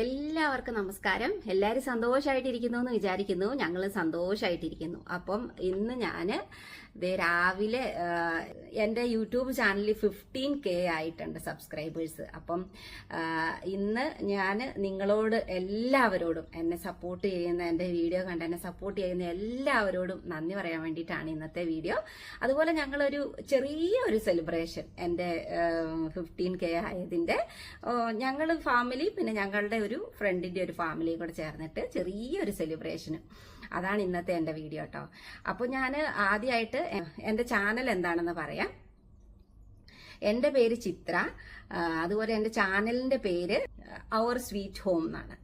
എല്ലാവർക്കും നമസ്കാരം. എല്ലാവരും സന്തോഷമായിട്ടിരിക്കുന്നു എന്ന് വിചാരിക്കുന്നു. ഞങ്ങൾ സന്തോഷമായിട്ടിരിക്കുന്നു അപ്പം ഇന്ന് ഞാൻ രാവിലെ എന്റെ യൂട്യൂബ് ചാനലിൽ ഫിഫ്റ്റീൻ കെ ആയിട്ടുണ്ട് സബ്സ്ക്രൈബേഴ്സ്. അപ്പം ഇന്ന് ഞാൻ നിങ്ങളോട് എല്ലാവരോടും എന്നെ സപ്പോർട്ട് ചെയ്യുന്ന എന്റെ വീഡിയോ കണ്ട് എന്നെ സപ്പോർട്ട് ചെയ്യുന്ന എല്ലാവരോടും നന്ദി പറയാൻ വേണ്ടിയിട്ടാണ് ഇന്നത്തെ വീഡിയോ. അതുപോലെ ഞങ്ങളൊരു ചെറിയ ഒരു സെലിബ്രേഷൻ എന്റെ ഫിഫ്റ്റീൻ കെ ആയതിന്റെ ഞങ്ങൾ ഫാമിലി പിന്നെ ഞങ്ങളുടെ ഒരു ഫ്രണ്ടിന്റെ ഒരു ഫാമിലിയും കൂടെ ചേർന്നിട്ട് ചെറിയൊരു സെലിബ്രേഷന് അതാണ് ഇന്നത്തെ എന്റെ വീഡിയോ കേട്ടോ അപ്പോൾ ഞാൻ ആദ്യമായിട്ട് എന്റെ ചാനൽ എന്താണെന്ന് പറയാം. എന്റെ പേര് ചിത്ര. അതുപോലെ എന്റെ ചാനലിന്റെ പേര് അവർ സ്വീറ്റ് ഹോം എന്നാണ്.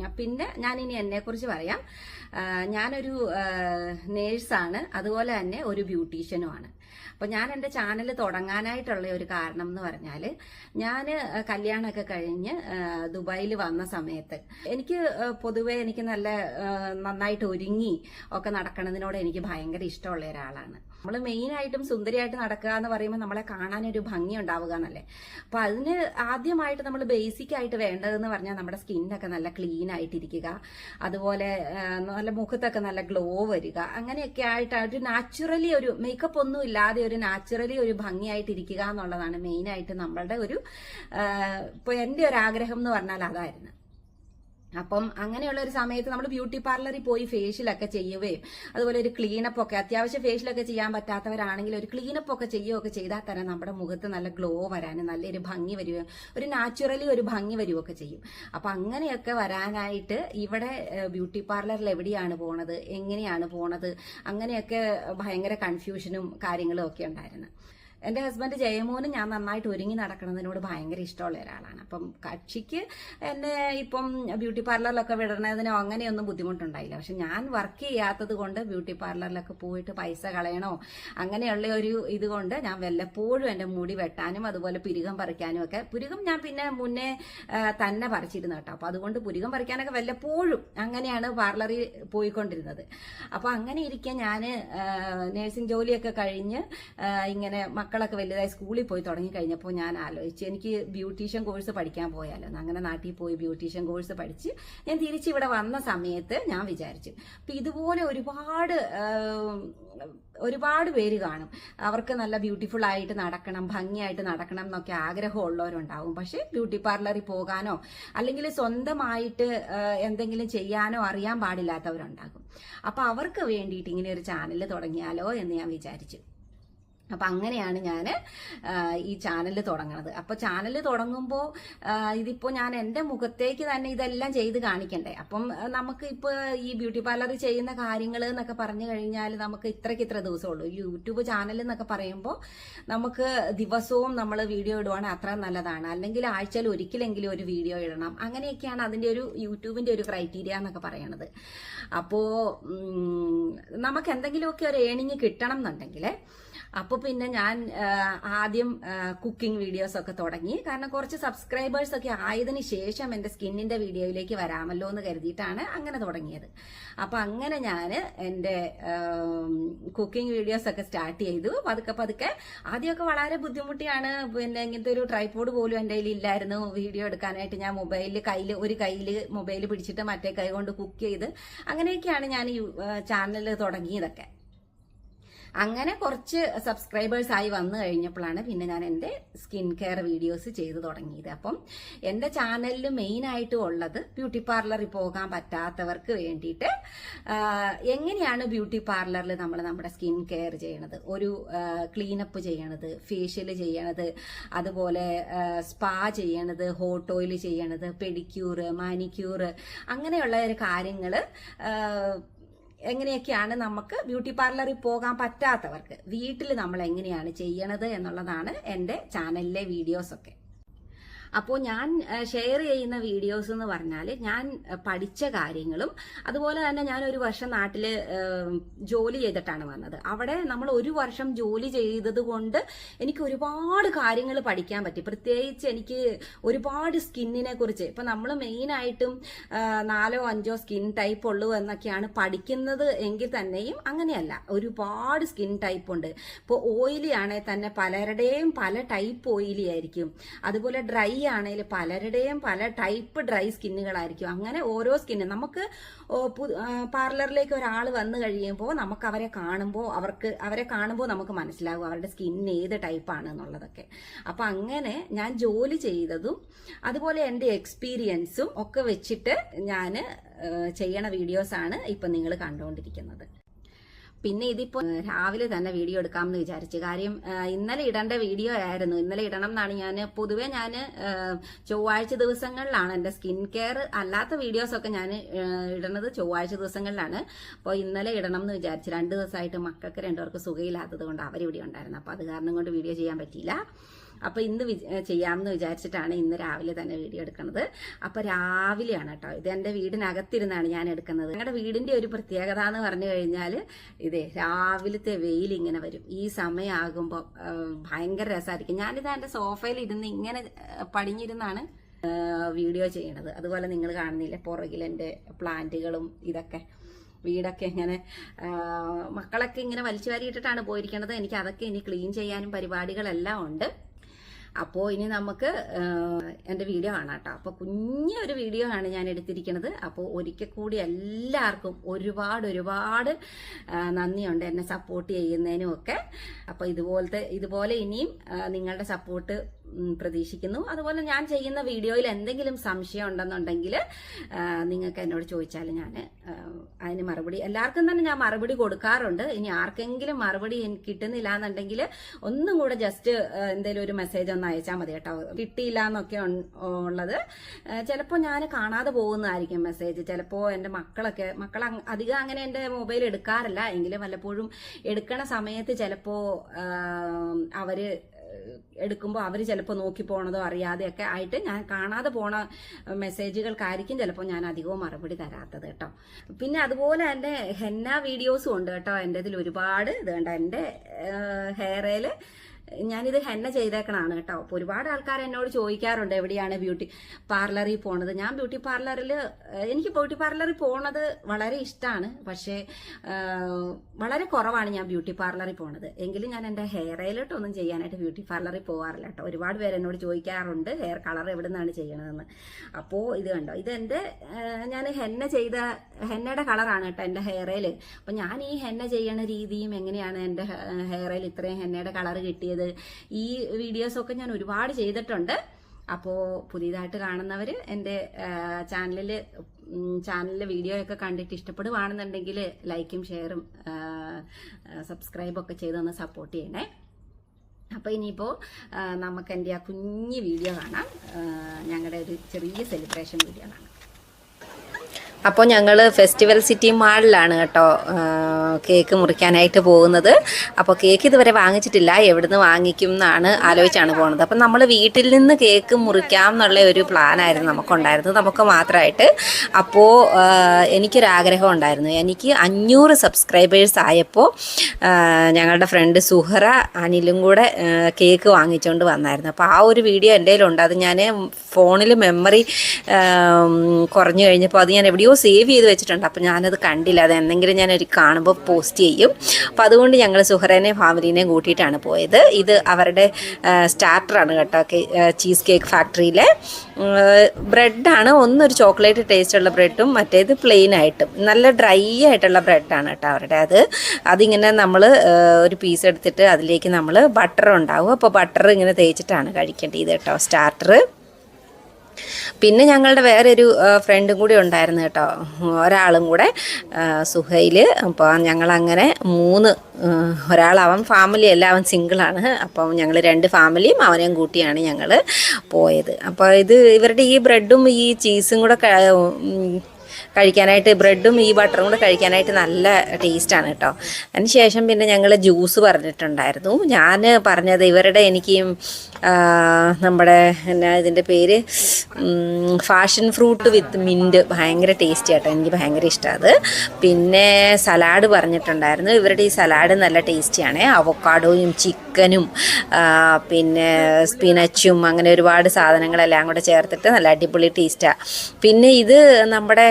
ഞാൻ പിന്നെ എന്നെ എന്നെക്കുറിച്ച് പറയാം. ഞാനൊരു നേഴ്സാണ് അതുപോലെ തന്നെ ഒരു ബ്യൂട്ടീഷ്യനുമാണ് അപ്പോൾ ഞാൻ എന്റെ ചാനൽ തുടങ്ങാനായിട്ടുള്ള ഒരു കാരണം എന്ന് പറഞ്ഞാൽ ഞാൻ കല്യാണമൊക്കെ കഴിഞ്ഞ് ദുബായിൽ വന്ന സമയത്ത് എനിക്ക് പൊതുവെ എനിക്ക് നല്ല നന്നായിട്ട് ഒരുങ്ങി ഒക്കെ നടക്കുന്നതിനോട് എനിക്ക് ഭയങ്കര ഇഷ്ടമുള്ള ഒരാളാണ്. നമ്മൾ മെയിനായിട്ടും സുന്ദരിയായിട്ട് നടക്കുക എന്ന് പറയുമ്പോൾ നമ്മളെ കാണാനൊരു ഭംഗി ഉണ്ടാവുക എന്നല്ലേ അപ്പോൾ അതിന് ആദ്യമായിട്ട് നമ്മൾ ബേസിക് ആയിട്ട് വേണ്ടതെന്ന് പറഞ്ഞാൽ നമ്മുടെ സ്കിന്നൊക്കെ നല്ല ക്ലീൻ ആയിട്ടിരിക്കുക. അതുപോലെ നല്ല മുഖത്തൊക്കെ നല്ല ഗ്ലോ വരിക. അങ്ങനെയൊക്കെ ആയിട്ട് ഒരു നാച്ചുറലി ഒരു മേക്കപ്പ് ഒന്നും ഇല്ലാതെ ഒരു നാച്ചുറലി ഒരു ഭംഗിയായിട്ടിരിക്കുക എന്നുള്ളതാണ് മെയിനായിട്ട് നമ്മളുടെ ഒരു ഇപ്പോൾ എന്റെ ഒരു ആഗ്രഹം എന്ന് പറഞ്ഞാൽ അതായിരുന്നു. അപ്പം അങ്ങനെയുള്ള ഒരു സമയത്ത് നമ്മൾ ബ്യൂട്ടി പാർലറിൽ പോയി ഫേഷ്യലൊക്കെ ചെയ്യുകയും അതുപോലെ ഒരു ക്ലീനപ്പ് ഒക്കെ അത്യാവശ്യം ഫേഷ്യലൊക്കെ ചെയ്യാൻ പറ്റാത്തവരാണെങ്കിൽ ഒരു ക്ലീനപ്പ് ഒക്കെ ചെയ്യുകയൊക്കെ ചെയ്താൽ തന്നെ നമ്മുടെ മുഖത്ത് നല്ല ഗ്ലോ വരാനും നല്ലൊരു ഭംഗി വരികയും ഒരു നാച്ചുറലി ഒരു ഭംഗി വരികയൊക്കെ ചെയ്യും. അപ്പം അങ്ങനെയൊക്കെ വരാനായിട്ട് ഇവിടെ ബ്യൂട്ടി പാർലറിൽ എവിടെയാണ് പോണത് എങ്ങനെയാണ് പോണത് അങ്ങനെയൊക്കെ ഭയങ്കര കൺഫ്യൂഷനും കാര്യങ്ങളും ഒക്കെ ഉണ്ടായിരുന്നു. എന്റെ ഹസ്ബൻഡ് ജയമോനും ഞാൻ നന്നായിട്ട് ഒരുങ്ങി നടക്കുന്നതിനോട് ഭയങ്കര ഇഷ്ടമുള്ള ഒരാളാണ്. അപ്പം കക്ഷിക്ക് എന്നെ ഇപ്പം ബ്യൂട്ടി പാർലറിലൊക്കെ വിടണതിനോ അങ്ങനെയൊന്നും ബുദ്ധിമുട്ടുണ്ടായില്ല. പക്ഷെ ഞാൻ വർക്ക് ചെയ്യാത്തത് കൊണ്ട് ബ്യൂട്ടി പാർലറിലൊക്കെ പോയിട്ട് പൈസ കളയണോ അങ്ങനെയുള്ള ഒരു ഇതുകൊണ്ട് ഞാൻ വല്ലപ്പോഴും എന്റെ മുടി വെട്ടാനും അതുപോലെ പുരുകം പറിക്കാനും ഒക്കെ പുരുകം ഞാൻ പിന്നെ മുന്നേ തന്നെ പറിച്ചിരുന്നു കേട്ടോ. അപ്പോൾ അതുകൊണ്ട് പുരുകം പറിക്കാനൊക്കെ വല്ലപ്പോഴും അങ്ങനെയാണ് പാർലറിൽ പോയിക്കൊണ്ടിരുന്നത്. അപ്പോൾ അങ്ങനെ ഇരിക്കെ ഞാൻ നേഴ്സിംഗ് ജോലിയൊക്കെ കഴിഞ്ഞ് ഇങ്ങനെ ഇങ്ങനെ മക്കളൊക്കെ വലുതായി സ്കൂളിൽ പോയി തുടങ്ങി കഴിഞ്ഞപ്പോൾ ഞാൻ ആലോചിച്ചു എനിക്ക് ബ്യൂട്ടീഷ്യൻ കോഴ്സ് പഠിക്കാൻ പോയാലോ അങ്ങനെ നാട്ടിൽ പോയി ബ്യൂട്ടീഷ്യൻ കോഴ്സ് പഠിച്ച് ഞാൻ തിരിച്ചിവിടെ വന്ന സമയത്ത് ഞാൻ വിചാരിച്ചു. അപ്പം ഇതുപോലെ ഒരുപാട് ഒരുപാട് പേര് കാണും. അവർക്ക് നല്ല ബ്യൂട്ടിഫുൾ ആയിട്ട് നടക്കണം ഭംഗിയായിട്ട് നടക്കണം എന്നൊക്കെ ആഗ്രഹമുള്ളവരുണ്ടാവും. പക്ഷേ ബ്യൂട്ടി പാർലറിൽ പോകാനോ അല്ലെങ്കിൽ സ്വന്തമായിട്ട് എന്തെങ്കിലും ചെയ്യാനോ അറിയാൻ പാടില്ലാത്തവരുണ്ടാകും. അപ്പോൾ അവർക്ക് വേണ്ടിയിട്ട് ഇങ്ങനെ ഒരു ചാനൽ തുടങ്ങിയാലോ എന്ന് ഞാൻ വിചാരിച്ചു. അപ്പം അങ്ങനെയാണ് ഞാൻ ഈ ചാനൽ തുടങ്ങണത്. അപ്പോൾ ചാനൽ തുടങ്ങുമ്പോൾ ഇതിപ്പോൾ ഞാൻ എന്റെ മുഖത്തേക്ക് തന്നെ ഇതെല്ലാം ചെയ്ത് കാണിക്കണ്ടേ? അപ്പം നമുക്ക് ഇപ്പോൾ ഈ ബ്യൂട്ടി പാർലർ ചെയ്യുന്ന കാര്യങ്ങൾ എന്നൊക്കെ പറഞ്ഞു കഴിഞ്ഞാൽ നമുക്ക് ഇത്രയ്ക്ക് ഇത്ര ദിവസമുള്ളൂ. യൂട്യൂബ് ചാനൽ എന്നൊക്കെ പറയുമ്പോൾ നമുക്ക് ദിവസവും നമ്മൾ വീഡിയോ ഇടുവാണെങ്കിൽ അത്ര നല്ലതാണ്. അല്ലെങ്കിൽ ആഴ്ചയിൽ ഒരിക്കലെങ്കിലും ഒരു വീഡിയോ ഇടണം. അങ്ങനെയൊക്കെയാണ് അതിന്റെ ഒരു യൂട്യൂബിന്റെ ഒരു ക്രൈറ്റീരിയ എന്നൊക്കെ പറയണത്. അപ്പോൾ നമുക്ക് എന്തെങ്കിലുമൊക്കെ ഒരു ഏണിങ് കിട്ടണം എന്നുണ്ടെങ്കിൽ അപ്പോൾ പിന്നെ ഞാൻ ആദ്യം കുക്കിംഗ് വീഡിയോസ് ഒക്കെ തുടങ്ങി. കാരണം കുറച്ച് സബ്സ്ക്രൈബേഴ്സ് ഒക്കെ ആയതിനു ശേഷം എന്റെ സ്കിന്നിന്റെ വീഡിയോയിലേക്ക് വരാമല്ലോ എന്ന് കരുതിയിട്ടാണ് അങ്ങനെ തുടങ്ങിയത്. അപ്പോൾ അങ്ങനെ ഞാൻ എന്റെ കുക്കിംഗ് വീഡിയോസ് ഒക്കെ സ്റ്റാർട്ട് ചെയ്തു. പതുക്കെ പതുക്കെ ആദ്യമൊക്കെ വളരെ ബുദ്ധിമുട്ടിയാണ്. പിന്നെ ഇങ്ങനത്തെ ഒരു ട്രൈപോഡ് പോലും എന്റെ കയ്യിൽ ഇല്ലായിരുന്നു. വീഡിയോ എടുക്കാനായിട്ട് ഞാൻ മൊബൈലിൽ കയ്യിൽ ഒരു കയ്യിൽ മൊബൈൽ പിടിച്ചിട്ട് മറ്റേ കൈ കൊണ്ട് കുക്ക് ചെയ്ത് അങ്ങനെയൊക്കെയാണ് ഞാൻ ചാനൽ തുടങ്ങിയതൊക്കെ. അങ്ങനെ കുറച്ച് സബ്സ്ക്രൈബേഴ്സ് ആയി വന്നു കഴിഞ്ഞപ്പോഴാണ് പിന്നെ ഞാൻ എന്റെ സ്കിൻ കെയർ വീഡിയോസ് ചെയ്തു തുടങ്ങിയത്. അപ്പം എന്റെ ചാനലിൽ മെയിൻ ആയിട്ട് ഉള്ളത് ബ്യൂട്ടി പാർലറിൽ പോകാൻ പറ്റാത്തവർക്ക് വേണ്ടിയിട്ട് എങ്ങനെയാണ് ബ്യൂട്ടി പാർലറിൽ നമ്മൾ നമ്മുടെ സ്കിൻ കെയർ ചെയ്യണത്? ഒരു ക്ലീനപ്പ് ചെയ്യണത് ഫേഷ്യൽ ചെയ്യണത് അതുപോലെ സ്പാ ചെയ്യണത് ഹോട്ട് ഓയിൽ ചെയ്യണത് പെഡിക്യൂർ മാനിക്യൂർ അങ്ങനെയുള്ള കാര്യങ്ങൾ എങ്ങനെയൊക്കെയാണ് നമുക്ക് ബ്യൂട്ടി പാർലറിൽ പോകാൻ പറ്റാത്തവർക്ക് വീട്ടിൽ നമ്മൾ എങ്ങനെയാണ് ചെയ്യണത് എന്നുള്ളതാണ് എന്റെ ചാനലിലെ വീഡിയോസൊക്കെ. അപ്പോൾ ഞാൻ ഷെയർ ചെയ്യുന്ന വീഡിയോസ് എന്ന് പറഞ്ഞാൽ ഞാൻ പഠിച്ച കാര്യങ്ങളും അതുപോലെ തന്നെ ഞാൻ ഒരു വർഷം നാട്ടിൽ ജോലി ചെയ്തിട്ടാണ് വന്നത്. അവിടെ നമ്മൾ ഒരു വർഷം ജോലി ചെയ്തത് കൊണ്ട് എനിക്ക് ഒരുപാട് കാര്യങ്ങൾ പഠിക്കാൻ പറ്റി. പ്രത്യേകിച്ച് എനിക്ക് ഒരുപാട് സ്കിന്നിനെ കുറിച്ച്. ഇപ്പം നമ്മൾ മെയിനായിട്ടും നാലോ അഞ്ചോ സ്കിൻ ടൈപ്പ് ഉള്ളൂ എന്നൊക്കെയാണ് പഠിക്കുന്നത് എങ്കിൽ തന്നെയും അങ്ങനെയല്ല. ഒരുപാട് സ്കിൻ ടൈപ്പ് ഉണ്ട്. ഇപ്പോൾ ഓയിലി ആണെങ്കിൽ തന്നെ പലരുടെയും പല ടൈപ്പ് ഓയിലി ആയിരിക്കും. അതുപോലെ ഡ്രൈ ആണെങ്കിൽ പലരുടെയും പല ടൈപ്പ് ഡ്രൈ സ്കിന്നുകളായിരിക്കും അങ്ങനെ ഓരോ സ്കിന്ന് നമുക്ക് പാർലറിലേക്ക് ഒരാൾ വന്നു കഴിയുമ്പോൾ നമുക്ക് അവരെ കാണുമ്പോൾ അവർക്ക് അവരെ കാണുമ്പോൾ നമുക്ക് മനസ്സിലാകും അവരുടെ സ്കിൻ ഏത് ടൈപ്പാണ് എന്നുള്ളതൊക്കെ. അപ്പം അങ്ങനെ ഞാൻ ജോലി ചെയ്തതും അതുപോലെ എന്റെ എക്സ്പീരിയൻസും ഒക്കെ വെച്ചിട്ട് ഞാൻ ചെയ്യണ വീഡിയോസാണ് ഇപ്പം നിങ്ങൾ കണ്ടുകൊണ്ടിരിക്കുന്നത് പിന്നെ ഇതിപ്പോ രാവിലെ തന്നെ വീഡിയോ എടുക്കാമെന്ന് വിചാരിച്ചു. കാര്യം ഇന്നലെ ഇടേണ്ട വീഡിയോ ആയിരുന്നു. ഇന്നലെ ഇടണം എന്നാണ് ഞാൻ പൊതുവെ ഞാൻ ചൊവ്വാഴ്ച ദിവസങ്ങളിലാണ് എന്റെ സ്കിൻ കെയർ അല്ലാത്ത വീഡിയോസ് ഒക്കെ ഞാൻ ഇടണത് ചൊവ്വാഴ്ച ദിവസങ്ങളിലാണ്. അപ്പോൾ ഇന്നലെ ഇടണം എന്ന് വിചാരിച്ചു രണ്ട് ദിവസമായിട്ട് മക്കൾക്ക് രണ്ടുപേർക്ക് സുഖമില്ലാത്തത് കൊണ്ട് അവരിവിടെ ഉണ്ടായിരുന്നു. അപ്പോൾ അത് കാരണം കൊണ്ട് വീഡിയോ ചെയ്യാൻ പറ്റിയില്ല. അപ്പോൾ ഇന്ന് ചെയ്യാമെന്ന് വിചാരിച്ചിട്ടാണ് ഇന്ന് രാവിലെ തന്നെ വീഡിയോ എടുക്കുന്നത് അപ്പോൾ രാവിലെയാണ് കേട്ടോ. ഇത് എന്റെ വീടിനകത്തിരുന്നാണ് ഞാൻ എടുക്കുന്നത്. ഞങ്ങളുടെ വീടിന്റെ ഒരു പ്രത്യേകത എന്ന് പറഞ്ഞു കഴിഞ്ഞാൽ ഇതേ രാവിലത്തെ വെയിൽ ഇങ്ങനെ വരും. ഈ സമയമാകുമ്പോൾ ഭയങ്കര രസമായിരിക്കും ഞാനിത് എന്റെ സോഫയിൽ ഇരുന്ന് ഇങ്ങനെ പടിഞ്ഞിരുന്നാണ് വീഡിയോ ചെയ്യണത്. അതുപോലെ നിങ്ങൾ കാണുന്നില്ലേ പുറകിൽ എന്റെ പ്ലാന്റുകളും ഇതൊക്കെ. വീടൊക്കെ ഇങ്ങനെ മക്കളൊക്കെ ഇങ്ങനെ വലിച്ചു വാരിയിട്ടിട്ടാണ് പോയിരിക്കുന്നത് എനിക്ക് അതൊക്കെ ഇനി ക്ലീൻ ചെയ്യാനും പരിപാടികളെല്ലാം ഉണ്ട്. അപ്പോൾ ഇനി നമുക്ക് എന്റെ വീഡിയോ കാണാം കേട്ടോ അപ്പോൾ കുഞ്ഞൊരു വീഡിയോ ആണ് ഞാൻ എടുത്തിരിക്കുന്നത് അപ്പോൾ ഒരിക്കൽ കൂടി എല്ലാവർക്കും ഒരുപാട് ഒരുപാട് നന്ദിയുണ്ട് എന്നെ സപ്പോർട്ട് ചെയ്യുന്നതിനും ഒക്കെ. അപ്പോൾ ഇതുപോലത്തെ ഇതുപോലെ ഇനിയും നിങ്ങളുടെ സപ്പോർട്ട് പ്രതീക്ഷിക്കുന്നു. അതുപോലെ ഞാൻ ചെയ്യുന്ന വീഡിയോയിൽ എന്തെങ്കിലും സംശയം ഉണ്ടെന്നുണ്ടെങ്കിൽ നിങ്ങൾക്ക് എന്നോട് ചോദിച്ചാൽ ഞാൻ അതിന് മറുപടി എല്ലാവർക്കും തന്നെ ഞാൻ മറുപടി കൊടുക്കാറുണ്ട്. ഇനി ആർക്കെങ്കിലും മറുപടി കിട്ടുന്നില്ല എന്നുണ്ടെങ്കിൽ ഒന്നും കൂടെ ജസ്റ്റ് എന്തെങ്കിലും ഒരു മെസ്സേജ് ഒന്ന് അയച്ചാൽ മതി കേട്ടോ. കിട്ടിയില്ല എന്നൊക്കെ ഉള്ളത്. ചിലപ്പോൾ ഞാൻ കാണാതെ പോകുന്നതായിരിക്കും മെസ്സേജ് ചിലപ്പോൾ എന്റെ മക്കളൊക്കെ മക്കൾ അധികം അങ്ങനെ എന്റെ മൊബൈൽ എടുക്കാറില്ല. എങ്കിലും വല്ലപ്പോഴും എടുക്കണ സമയത്ത് ചിലപ്പോൾ അവർ എടുക്കുമ്പോൾ അവർ ചിലപ്പോൾ നോക്കി പോണതോ അറിയാതെയൊക്കെ ആയിട്ട് ഞാൻ കാണാതെ പോണ മെസ്സേജുകൾക്കായിരിക്കും ചിലപ്പോൾ ഞാൻ അധികവും മറുപടി തരാത്തത് കേട്ടോ. പിന്നെ അതുപോലെ തന്നെ ഹെന്ന വീഡിയോസും ഉണ്ട് കേട്ടോ. എന്റെ ഇതിൽ ഒരുപാട് ഇത് കണ്ട എന്റെ ഹെയറേൽ ഞാനിത് ഹെന്ന ചെയ്തേക്കണാണ് കേട്ടോ. അപ്പോൾ ഒരുപാട് ആൾക്കാർ എന്നോട് ചോദിക്കാറുണ്ട് എവിടെയാണ് ബ്യൂട്ടി പാർലറിൽ പോണത്. ഞാൻ ബ്യൂട്ടി പാർലറിൽ എനിക്ക് ബ്യൂട്ടി പാർലറിൽ പോണത് വളരെ ഇഷ്ടമാണ് പക്ഷേ വളരെ കുറവാണ് ഞാൻ ബ്യൂട്ടി പാർലറിൽ പോണത്. എങ്കിലും ഞാൻ എന്റെ ഹെയർ ഓയിലിട്ടൊന്നും ചെയ്യാനായിട്ട് ബ്യൂട്ടി പാർലറിൽ പോകാറില്ല കേട്ടോ ഒരുപാട് പേര് എന്നോട് ചോദിക്കാറുണ്ട് ഹെയർ കളർ എവിടെ നിന്നാണ് ചെയ്യണതെന്ന്? അപ്പോൾ ഇത് കണ്ടോ ഇത് എന്റെ ഞാൻ ഹെന്ന ചെയ്ത ഹെന്നയുടെ കളറാണ് കേട്ടോ എന്റെ ഹെയർ അപ്പോൾ അപ്പം ഞാൻ ഈ ഹെന്ന ചെയ്യണ രീതിയും എങ്ങനെയാണ് എന്റെ ഹെയർ ഓയിൽ ഇത്രയും ഹെന്നയുടെ കളർ കിട്ടിയത്? ഈ വീഡിയോസൊക്കെ ഞാൻ ഒരുപാട് ചെയ്തിട്ടുണ്ട്. അപ്പോൾ പുതിയതായിട്ട് കാണുന്നവർ എന്റെ ചാനലിൽ ചാനലിലെ വീഡിയോ ഒക്കെ കണ്ടിട്ട് ഇഷ്ടപ്പെടുവാണെന്നുണ്ടെങ്കിൽ ലൈക്കും ഷെയറും സബ്സ്ക്രൈബും ഒക്കെ ചെയ്തൊന്ന് സപ്പോർട്ട് ചെയ്യണേ. അപ്പോൾ ഇനിയിപ്പോൾ നമുക്ക് എന്റെ ആ കുഞ്ഞ് വീഡിയോ കാണാം. ഞങ്ങളുടെ ഒരു ചെറിയ സെലിബ്രേഷൻ വീഡിയോ കാണാം. അപ്പോൾ ഞങ്ങൾ ഫെസ്റ്റിവൽ സിറ്റി മാളിലാണ് കേട്ടോ കേക്ക് മുറിക്കാനായിട്ട് പോകുന്നത്. അപ്പോൾ കേക്ക് ഇതുവരെ വാങ്ങിച്ചിട്ടില്ല എവിടുന്ന് വാങ്ങിക്കും എന്നാണ് ആലോചിച്ചാണ് പോകുന്നത് അപ്പം നമ്മൾ വീട്ടിൽ നിന്ന് കേക്ക് മുറിക്കാം എന്നുള്ള ഒരു പ്ലാനായിരുന്നു നമുക്കുണ്ടായിരുന്നത്. നമുക്ക് മാത്രമായിട്ട് അപ്പോൾ എനിക്കൊരാഗ്രഹം ഉണ്ടായിരുന്നു. എനിക്ക് അഞ്ഞൂറ് സബ്സ്ക്രൈബേഴ്സ് ആയപ്പോൾ ഞങ്ങളുടെ ഫ്രണ്ട് സുഹറ അനിലും കൂടെ കേക്ക് വാങ്ങിച്ചുകൊണ്ട് വന്നായിരുന്നു. അപ്പോൾ ആ ഒരു വീഡിയോ എന്റെ കയ്യിലുണ്ട് അത് ഞാൻ ഫോണിൽ മെമ്മറി കുറഞ്ഞു കഴിഞ്ഞപ്പോൾ അത് ഞാൻ എവിടെയോ സേവ് ചെയ്ത് വെച്ചിട്ടുണ്ട്. അപ്പോൾ ഞാനത് കണ്ടില്ല. അത് എന്തെങ്കിലും ഒരു കാണുമ്പോൾ പോസ്റ്റ് ചെയ്യും. അപ്പോൾ അതുകൊണ്ട് ഞങ്ങൾ സുഹറേനെ ഫാമിലിനെയും കൂട്ടിയിട്ടാണ് പോയത്. ഇത് അവരുടെ സ്റ്റാർട്ടറാണ് കേട്ടോ ചീസ് കേക്ക് ഫാക്ടറിയിലെ ബ്രെഡാണ്. ഒന്നൊരു ചോക്ലേറ്റ് ടേസ്റ്റ് ഉള്ള ബ്രെഡും മറ്റേത് പ്ലെയിൻ ആയിട്ടും. നല്ല ഡ്രൈ ആയിട്ടുള്ള ബ്രെഡാണ് കേട്ടോ അവരുടെ അത്. അതിങ്ങനെ നമ്മൾ ഒരു പീസ് എടുത്തിട്ട് അതിലേക്ക് നമ്മൾ ബട്ടർ ഉണ്ടാവും. അപ്പോൾ ബട്ടർ ഇങ്ങനെ തേച്ചിട്ടാണ് കഴിക്കേണ്ടത് കേട്ടോ സ്റ്റാർട്ടർ പിന്നെ ഞങ്ങളുടെ വേറൊരു ഫ്രണ്ടും കൂടി ഉണ്ടായിരുന്നു കേട്ടോ. ഒരാളും കൂടെ സുഹൈൽ അപ്പോൾ ഞങ്ങളങ്ങനെ മൂന്ന് ഒരാൾ അവൻ ഫാമിലി അല്ല അവൻ സിംഗിളാണ് അപ്പം ഞങ്ങൾ രണ്ട് ഫാമിലിയും അവനെയും കൂട്ടിയാണ് ഞങ്ങൾ പോയത്. അപ്പോൾ ഇത് ഇവരുടെ ഈ ബ്രെഡും ഈ ചീസും കൂടെ കഴിക്കാനായിട്ട് ബ്രെഡും ഈ ബട്ടറും കൂടെ കഴിക്കാനായിട്ട് നല്ല ടേസ്റ്റാണ് കേട്ടോ. അതിന് ശേഷം പിന്നെ ഞങ്ങൾ ജ്യൂസ് പറഞ്ഞിട്ടുണ്ടായിരുന്നു. ഞാൻ പറഞ്ഞത് ഇവരുടെ എനിക്ക് നമ്മുടെ എന്നാ ഇതിന്റെ പേര് ഫാഷൻ ഫ്രൂട്ട് വിത്ത് മിന്റ് ഭയങ്കര ടേസ്റ്റി ആട്ടോ. എനിക്ക് ഭയങ്കര ഇഷ്ടമാണ് പിന്നെ സലാഡ് പറഞ്ഞിട്ടുണ്ടായിരുന്നു. ഇവരുടെ ഈ സലാഡ് നല്ല ടേസ്റ്റിയാണ് അവക്കാഡോയും ചിക്കനും പിന്നെ സ്പിനച്ചും അങ്ങനെ ഒരുപാട് സാധനങ്ങളെല്ലാം കൂടെ ചേർത്തിട്ട് നല്ല അടിപൊളി ടേസ്റ്റാണ് പിന്നെ ഇത് നമ്മുടെ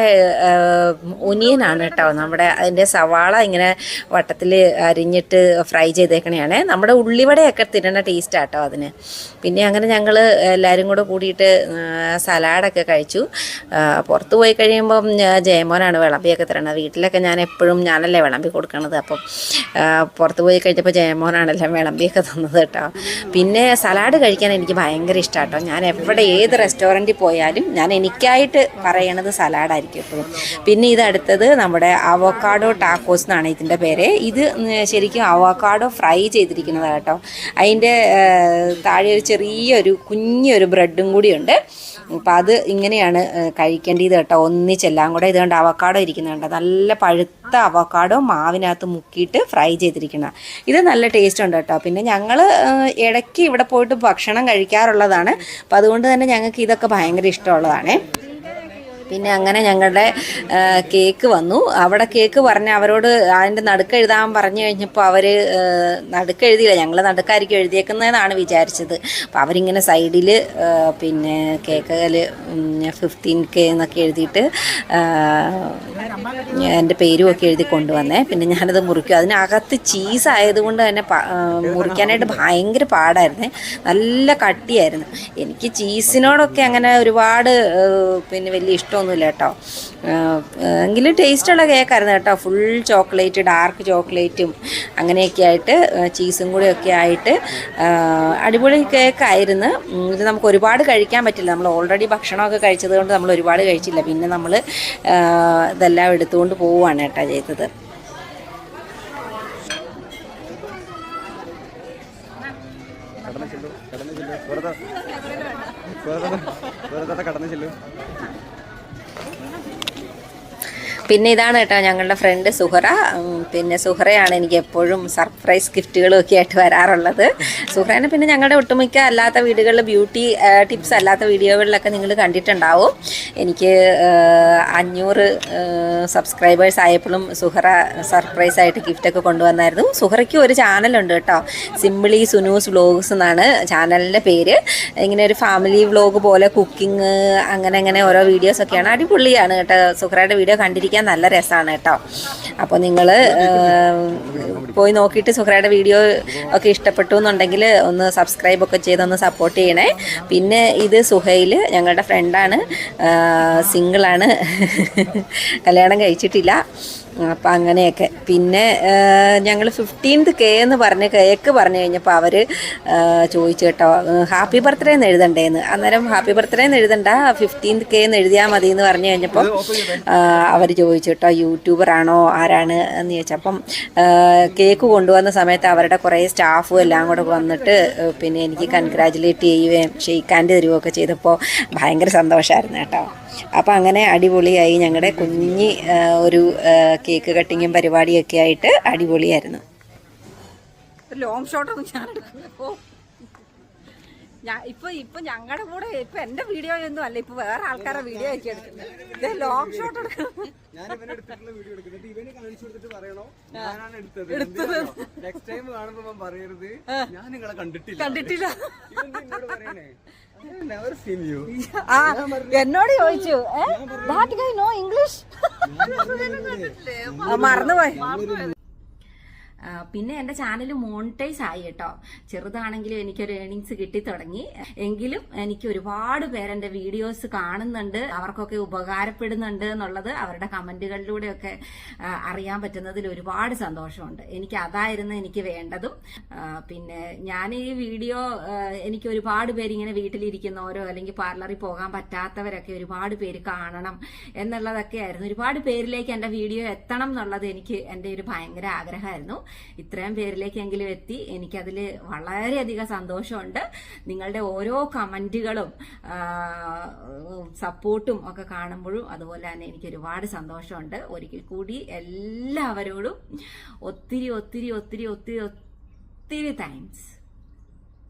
ഒനിയനാണ് കേട്ടോ. നമ്മുടെ അതിന്റെ സവാള ഇങ്ങനെ വട്ടത്തിൽ അരിഞ്ഞിട്ട് ഫ്രൈ ചെയ്തേക്കണെയാണ്. നമ്മുടെ ഉള്ളിവടയൊക്കെ തിന്നണ ടേസ്റ്റ് ആട്ടോ അതിന്. പിന്നെ അങ്ങനെ ഞങ്ങൾ എല്ലാവരും കൂടെ കൂടിയിട്ട് സലാഡൊക്കെ കഴിച്ചു. പുറത്ത് പോയി കഴിയുമ്പം ജയമോനാണ് വിളമ്പിയൊക്കെ തരണത് വീട്ടിലൊക്കെ ഞാൻ എപ്പോഴും ഞാനല്ലേ വിളമ്പി കൊടുക്കണത്. അപ്പം പുറത്ത് പോയി കഴിഞ്ഞപ്പോൾ ജയമോനാണെല്ലാം വിളമ്പിയൊക്കെ തന്നത് കേട്ടോ. പിന്നെ സലാഡ് കഴിക്കാൻ എനിക്ക് ഭയങ്കര ഇഷ്ടമാണ് കേട്ടോ. ഞാൻ എവിടെ ഏത് റെസ്റ്റോറന്റിൽ പോയാലും ഞാൻ എനിക്കായിട്ട് പറയണത് സലാഡായിരിക്കും. എപ്പോഴും പിന്നെ ഇത് അടുത്തത് നമ്മുടെ അവക്കാഡോ ടാക്കോസ് എന്നാണ് ഇതിന്റെ പേര്. ഇത് ശരിക്കും അവക്കാഡോ ഫ്രൈ ചെയ്തിരിക്കുന്നതാണ് കേട്ടോ. അതിന്റെ താഴെ ഒരു ചെറിയൊരു കുഞ്ഞൊരു ബ്രെഡും കൂടിയുണ്ട്. അപ്പം അത് ഇങ്ങനെയാണ് കഴിക്കേണ്ടത് കേട്ടോ. ഒന്നിച്ചെല്ലാം കൂടെ ഇതുകൊണ്ട് കണ്ട് അവക്കാഡോ ഇരിക്കുന്നുണ്ട് നല്ല പഴുത്ത അവക്കാഡോ മാവിനകത്ത് മുക്കിയിട്ട് ഫ്രൈ ചെയ്തിരിക്കുന്ന ഇത് നല്ല ടേസ്റ്റ് ഉണ്ട് കേട്ടോ. പിന്നെ ഞങ്ങൾ ഇടയ്ക്ക് ഇവിടെ പോയിട്ട് ഭക്ഷണം കഴിക്കാറുള്ളതാണ്. അപ്പം അതുകൊണ്ട് തന്നെ ഞങ്ങൾക്ക് ഇതൊക്കെ ഭയങ്കര ഇഷ്ടമുള്ളതാണ്. പിന്നെ അങ്ങനെ ഞങ്ങളുടെ കേക്ക് വന്നു. അവിടെ കേക്ക് പറഞ്ഞ അവരോട് അതിന്റെ നടുക്ക് എഴുതാൻ പറഞ്ഞു കഴിഞ്ഞപ്പോൾ അവർ നടുക്ക് എഴുതിയില്ല ഞങ്ങൾ നടുക്കായിരിക്കും എഴുതിയേക്കുന്നതെന്നാണ് വിചാരിച്ചത്. അപ്പോൾ അവരിങ്ങനെ സൈഡിൽ പിന്നെ കേക്കിൽ ഫിഫ്റ്റീൻ കെ എന്നൊക്കെ എഴുതിയിട്ട് എന്റെ പേരും ഒക്കെ എഴുതി കൊണ്ടുവന്നേ. പിന്നെ ഞാനത് മുറിക്കും. അതിനകത്ത് ചീസ് ആയതുകൊണ്ട് തന്നെ മുറിക്കാനായിട്ട് ഭയങ്കര പാടായിരുന്നേ. നല്ല കട്ടിയായിരുന്നു. എനിക്ക് ചീസിനോടൊക്കെ അങ്ങനെ ഒരുപാട് പിന്നെ വലിയ ഇഷ്ടമൊന്നുമില്ല കേട്ടോ. എങ്കിലും ടേസ്റ്റുള്ള കേക്കായിരുന്നു കേട്ടോ. ഫുൾ ചോക്ലേറ്റ് ഡാർക്ക് ചോക്ലേറ്റും അങ്ങനെയൊക്കെ ആയിട്ട് ചീസും കൂടെ ഒക്കെ ആയിട്ട് അടിപൊളി കേക്കായിരുന്നു ഇത് നമുക്ക് ഒരുപാട് കഴിക്കാൻ പറ്റില്ല. നമ്മൾ ഓൾറെഡി ഭക്ഷണമൊക്കെ കഴിച്ചത് കൊണ്ട് നമ്മൾ ഒരുപാട് കഴിച്ചില്ല. പിന്നെ നമ്മൾ ഇതെല്ലാം എടുത്തുകൊണ്ട് പോവുകയാണ് കേട്ടോ ചെയ്തത്. കടന്നു ചെല്ലു കടന്നു ചെല്ലു. വെറുതെ വെറുതെ കടന്നു ചെല്ലു. പിന്നെ ഇതാണ് കേട്ടോ ഞങ്ങളുടെ ഫ്രണ്ട് സുഹറ. പിന്നെ സുഹറയാണ് എനിക്ക് എപ്പോഴും സർപ്രൈസ് ഗിഫ്റ്റുകളും ഒക്കെ ആയിട്ട് വരാറുള്ളത്. സുഹറേനെ പിന്നെ ഞങ്ങളുടെ ഒട്ടുമിക്ക അല്ലാത്ത വീടുകളിൽ ബ്യൂട്ടി ടിപ്സ് അല്ലാത്ത വീഡിയോകളിലൊക്കെ നിങ്ങൾ കണ്ടിട്ടുണ്ടാവും. എനിക്ക് അഞ്ഞൂറ് സബ്സ്ക്രൈബേഴ്സ് ആയപ്പോഴും സുഹറ സർപ്രൈസ് ആയിട്ട് ഗിഫ്റ്റൊക്കെ കൊണ്ടുവന്നായിരുന്നു. സുഹറയ്ക്ക് ഒരു ചാനലുണ്ട് കേട്ടോ. സിമ്പിളി സുനൂസ് വ്ലോഗ്സ് എന്നാണ് ചാനലിന്റെ പേര്. ഇങ്ങനെ ഒരു ഫാമിലി വ്ലോഗ് പോലെ കുക്കിംഗ് അങ്ങനെ അങ്ങനെ ഓരോ വീഡിയോസൊക്കെയാണ് അടിപൊളിയാണ് കേട്ടോ സുഹറയുടെ വീഡിയോ കണ്ടിരിക്കാൻ നല്ല രസമാണ് കേട്ടോ. അപ്പോൾ നിങ്ങൾ പോയി നോക്കിയിട്ട് സുഹ്രയുടെ വീഡിയോ ഒക്കെ ഇഷ്ടപ്പെട്ടു എന്നുണ്ടെങ്കിൽ ഒന്ന് സബ്സ്ക്രൈബ് ഒക്കെ ചെയ്ത് ഒന്ന് സപ്പോർട്ട് ചെയ്യണേ. പിന്നെ ഇത് സുഹൈൽ ഞങ്ങളുടെ ഫ്രണ്ടാണ് സിംഗിളാണ് കല്യാണം കഴിച്ചിട്ടില്ല. അപ്പം അങ്ങനെയൊക്കെ. പിന്നെ ഞങ്ങൾ ഫിഫ്റ്റീൻത് കെ എന്ന് പറഞ്ഞ് കേക്ക് പറഞ്ഞു കഴിഞ്ഞപ്പോൾ അവർ ചോദിച്ചു കേട്ടോ ഹാപ്പി ബർത്ത്ഡേ എന്ന് എഴുതണ്ടേന്ന്. അന്നേരം ഹാപ്പി ബർത്ത്ഡേ എന്ന് എഴുതണ്ട ഫിഫ്റ്റീൻത് കെ എന്ന് എഴുതിയാൽ മതി എന്ന് പറഞ്ഞു കഴിഞ്ഞപ്പോൾ അവർ ചോദിച്ചു കേട്ടോ യൂട്യൂബർ ആണോ ആരാണ് എന്ന് ചോദിച്ചപ്പം കേക്ക് കൊണ്ടുവന്ന സമയത്ത് അവരുടെ കുറേ സ്റ്റാഫും എല്ലാം കൂടെ വന്നിട്ട് പിന്നെ എനിക്ക് കൺഗ്രാജുലേറ്റ് ചെയ്യുകയും ഷെയ്ക്കാന്റെ തരുകയൊക്കെ ചെയ്തപ്പോൾ ഭയങ്കര സന്തോഷമായിരുന്നു കേട്ടോ. അപ്പം അങ്ങനെ അടിപൊളിയായി. ഞങ്ങളുടെ കുഞ്ഞി ഒരു കേക്ക് കട്ടിങ്ങും പരിപാടിയൊക്കെ ആയിട്ട് അടിപൊളിയായിരുന്നു. ലോങ് ഷോട്ടൊന്നും ഞാൻ എടുക്കുന്നു ഇപ്പൊ ഇപ്പൊ ഞങ്ങളുടെ കൂടെ ഇപ്പൊ എന്റെ വീഡിയോ ഒന്നും അല്ല ഇപ്പൊ വേറെ ആൾക്കാരെ വീഡിയോ ഒക്കെ എടുക്കുന്നത്. ലോങ് ഷോട്ട് എടുക്കുന്നു ഞാൻ ഇവനെ എടുത്തിട്ടുള്ള വീഡിയോ എടുക്കുന്നത്. ഇവന് കാണിച്ചു കൊടുത്തിട്ട് പറയണോ? ഞാനാണ് എടുത്തത്. നെക്സ്റ്റ് ടൈം കാണുമ്പോ ഇവൻ പറയരുത്. ഞാൻ കണ്ടിട്ടില്ല. കണ്ടിട്ടില്ല. ഇവൻ എന്നോട് പറയണേ? നെവർ സീൻ യു ആ എന്നോട് ചോദിച്ചു. നോ ഇംഗ്ലീഷ് മറന്നുപോയി. ആ, പിന്നെ എന്റെ ചാനൽ മോണിറ്റൈസ് ആയി കേട്ടോ. ചെറുതാണെങ്കിലും എനിക്കൊരു ഏണിങ്സ് കിട്ടി തുടങ്ങി. എങ്കിലും എനിക്ക് ഒരുപാട് പേർ എന്റെ വീഡിയോസ് കാണുന്നുണ്ട്. അവർക്കൊക്കെ ഉപകാരപ്പെടുന്നുണ്ട് എന്നുള്ളത് അവരുടെ കമന്റുകളിലൂടെയൊക്കെ അറിയാൻ പറ്റുന്നതിൽ ഒരുപാട് സന്തോഷമുണ്ട്. എനിക്ക് അതായിരുന്നു എനിക്ക് വേണ്ടതും. പിന്നെ ഞാൻ ഈ വീഡിയോ എനിക്ക് ഒരുപാട് പേര് ഇങ്ങനെ വീട്ടിലിരിക്കുന്നവരോ അല്ലെങ്കിൽ പാർലറിൽ പോകാൻ പറ്റാത്തവരൊക്കെ ഒരുപാട് പേര് കാണണം എന്നുള്ളതൊക്കെ ആയിരുന്നു ഒരുപാട് പേരിലേക്ക് എന്റെ വീഡിയോ എത്തണം എന്നുള്ളത് എനിക്ക് എന്റെ ഒരു ഭയങ്കര ആഗ്രഹമായിരുന്നു. ഇത്രയും പേരിലേക്കെങ്കിലും എത്തി. എനിക്കതിൽ വളരെയധികം സന്തോഷമുണ്ട്. നിങ്ങളുടെ ഓരോ കമന്റുകളും സപ്പോർട്ടും ഒക്കെ കാണുമ്പോഴും അതുപോലെ തന്നെ എനിക്ക് ഒരുപാട് സന്തോഷമുണ്ട്. ഒരിക്കൽ കൂടി എല്ലാവരോടും ഒത്തിരി ഒത്തിരി ഒത്തിരി ഒത്തിരി ഒത്തിരി താങ്ക്സ്